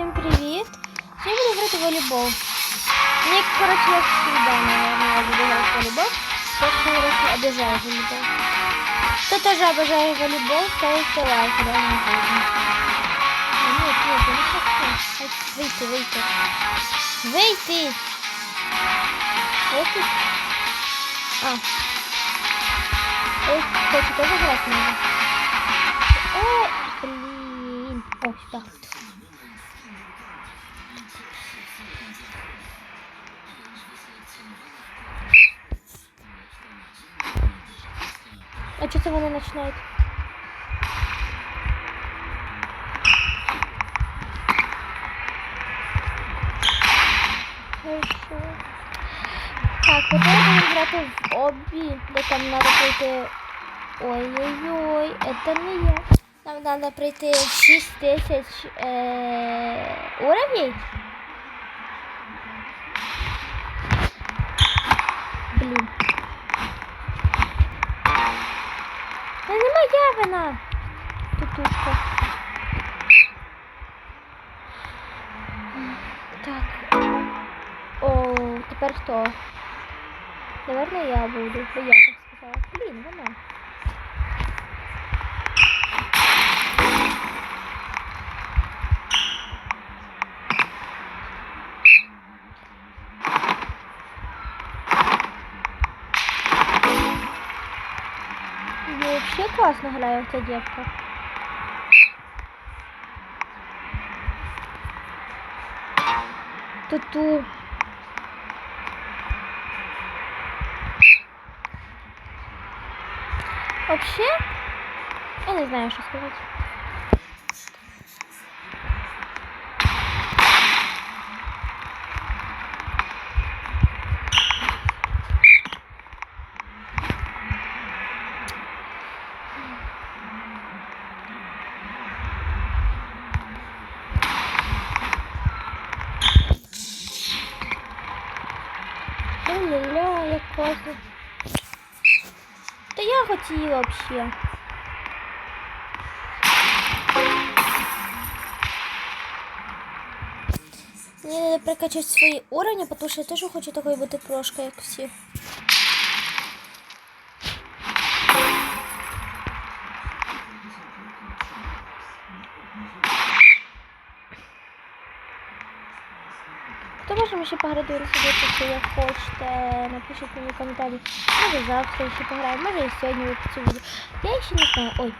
всім привіт! Сьогодні буду грати в волейбол. Мені, коротше, як всегда, наверное, буду грати в волейбол. Я, коротше, обожаю волейбол. Хто теж обожає волейбол, ставите лайк, реально круто. Ні, ні, ні, не хочу. Вийти, вийти. Вийти! Вийти? А. Ой, хочу теж грати надо. О, блин. О, сюда. А что-то вони начинают? Хорошо. Так, потім будемо грати в обі, де там треба пройти. Ой-ой-ой, это не я. Нам надо пройти 6 тисяч е... уровней. Це вина. Тутушка. Так. О, тепер хто? Наверное, я буду. Бо я так сказала. Блін, вона. Вообще классно грає ця дівка. Туту. Вообще, я не знаю, что сказать. Вообще. Мне надо прокачать свои уровни, потому что я тоже хочу такой бути прошкой, як всі. Хто може ще пограти в якщо як хочете, напишіть мені коментарі. Може завтра ще пограємо, може і сьогодні випустю відео. Я ще не знаю. Ой.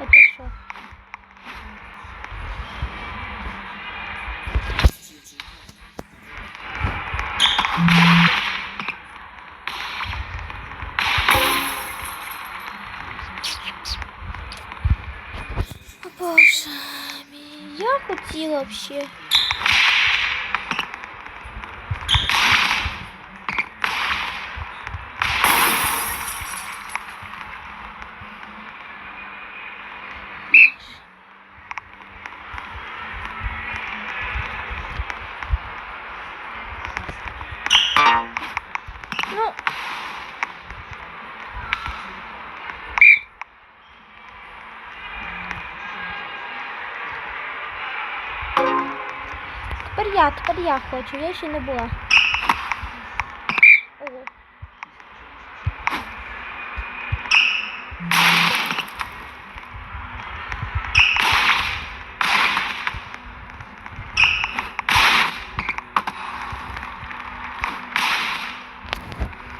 Это що? О, Боже мій, я хотіла вообще. Я, тепер я хочу, я ще не була. Ого.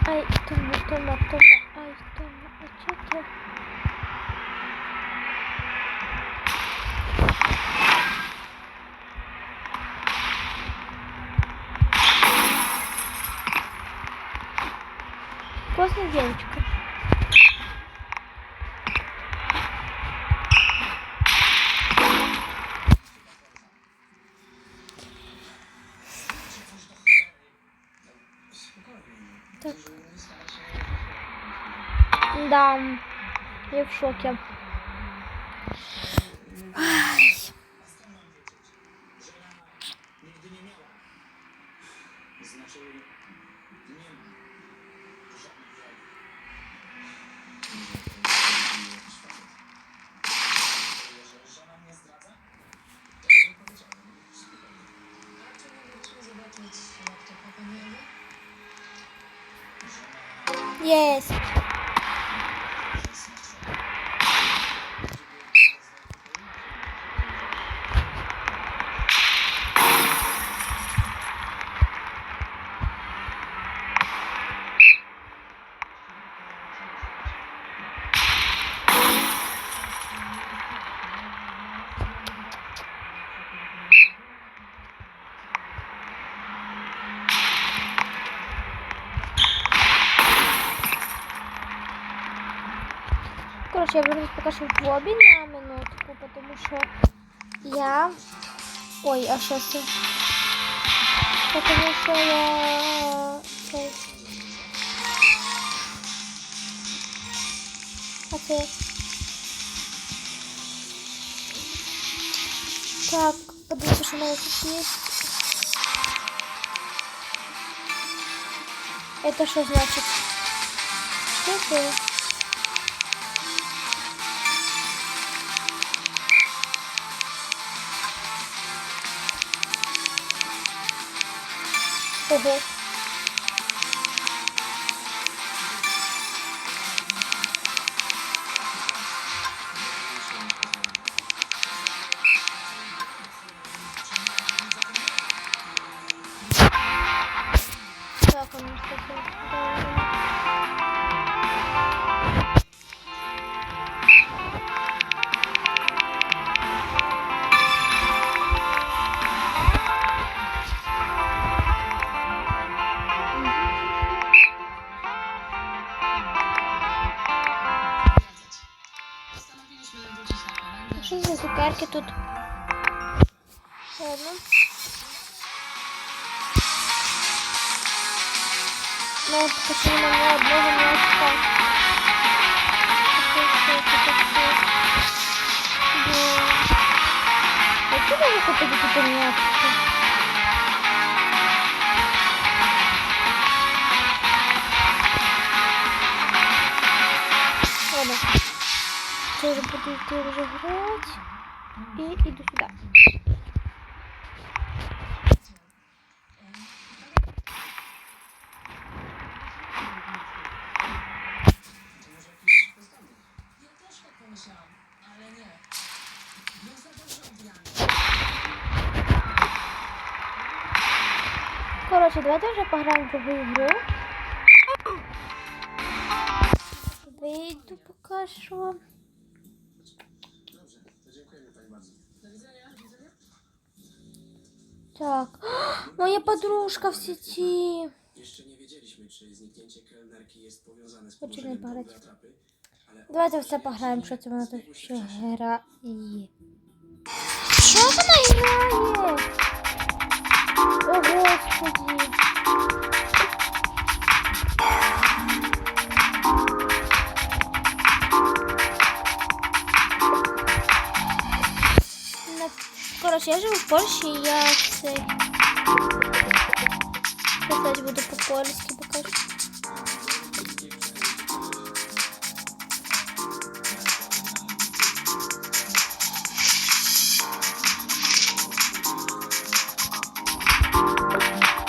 Ай, Тома, Тома, Тома, Классная девочка. Так. Да, я в шоке. Yes. Короче, я вернусь пока что в лобби на минутку, потому что я... Ой, а что это? Потому что я... А ты? Так, подумайте, что у меня тут есть. Это что значит? Что это? Ого. Так, цукерки тут? Ладно. Ну, пошли на одного мячика. Откуда вы купили тут мячики? Ладно. Сейчас буду идти разыграть. И иду сюда. Короче, давайте уже поиграем в другую игру. Выйду пока что. Так, моя подружка в сети. Jeszcze nie wiedzieliśmy, czy zniknięcie kelnerki jest powiązane z Chodźmy położeniem pogadać. bomby atrapy, ale Давайте все пограємо, що це вона тут ще грає. Що вона грає? О, Господи. Коротше, я живу в Польщі, і я цей... Писати буду по-польськи покажу.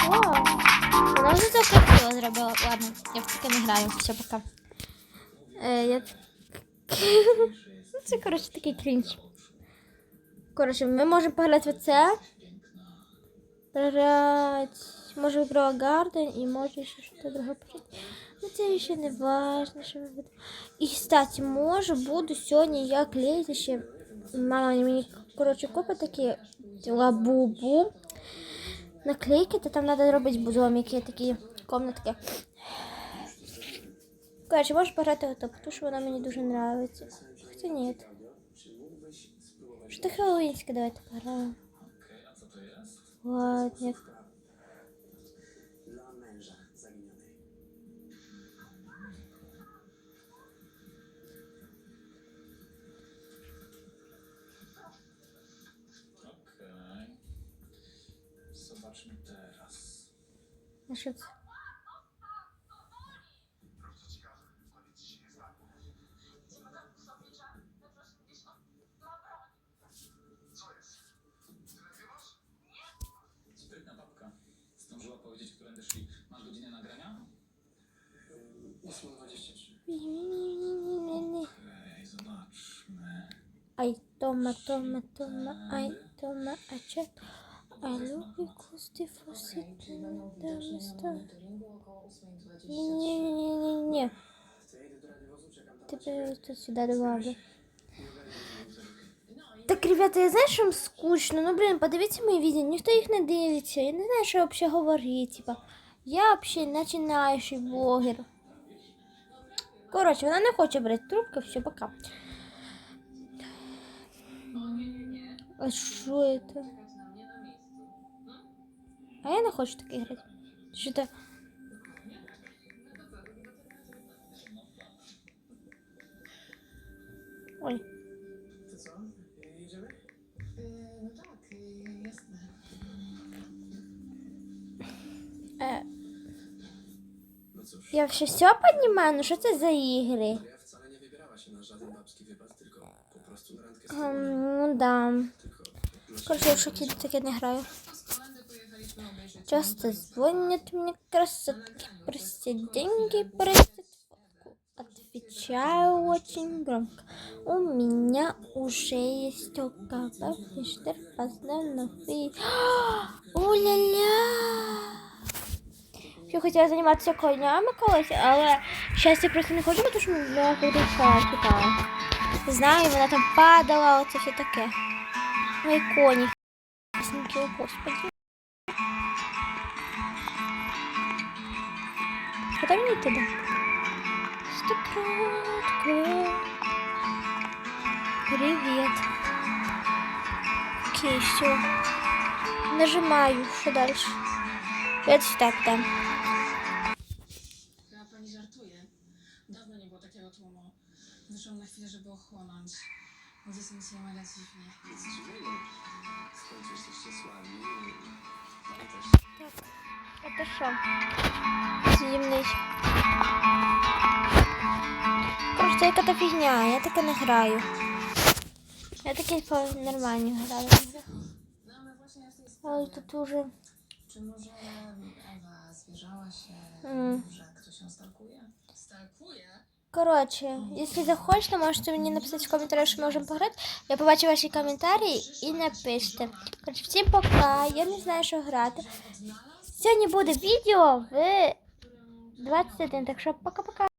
О, вона вже це красиво зробила. Ладно, я в таке не граю. Все, пока. Е, я... Це, коротше, такий крінж. Коротше, ми можемо пограти в це. Пограти... Може Grow Garden і може ще щось друге пограти. Ну це ще не важно, що ми будемо. І, кстати, може буду сьогодні я клеїти ще. Мама мені, коротше, купить такі лабубу наклейки, то там треба робити домики, такі комнатки. Коротше, можеш пограти ото, тому що вона мені дуже подобається. Хоча ні. Що Хеллоуінське давайте пограємо. Ладно. Zobaczmy teraz. А Ай, Тома, Тома, Тома, ай, Тома, а че? I look because the faucet Не-не-не-не-не. Ты просто сюда добавлю. Так, ребята, я знаю, что вам скучно. Ну, блин, подавите мої видео. Никто их не дивиться. Я не знаю, що вообще говорить. Типа, я вообще начинающий блогер. Коротше, вона не хоче брати трубку, все, пока. А що это? А я не хочу так грати. Що то? Ой. Wypad, tylko po prostu na randkę z tobą. Ем, ну да. Короче, я в шокі таке не граю. Z kolendy pojechaliśmy obejrzeć Часто звонят мне красотки, просят деньги, просят. Отвечаю очень громко. У меня уже есть только бабишдер, познанов и... Уля-ля! Я хотіла займатися конями колись, але зараз я просто не хочу, тому що мене кудися кидала. Знаю, вона там падала, оце все таке. Мої коні. Ясненькі, о, господи. Куда мне туда? Стопратка. Привет. Окей, все. Нажимаю. Что дальше? Это так там. takiego tłumu. Wyszłam na chwilę, żeby ochłonąć. Ludzie są dzisiaj mega dziwnie. Nic dziwnego. W końcu jesteście słabi. Ale też Это что? Зимний. Короче, це яка-то фігня, я таке не граю. Я таке по нормально граю. No ale właśnie ja w tej Але sprawie. тут уже... Czy może Ewa zwierzała się, Mm. że ktoś ją stalkuje? Stalkuje? Коротше, якщо захочете, можете мені написати в коментарях, що ми можемо пограти. Я побачу ваші коментарі і напишите. Коротше, всім пока. Я не знаю, що грати. Сьогодні буде відео в 21, так що пока-пока.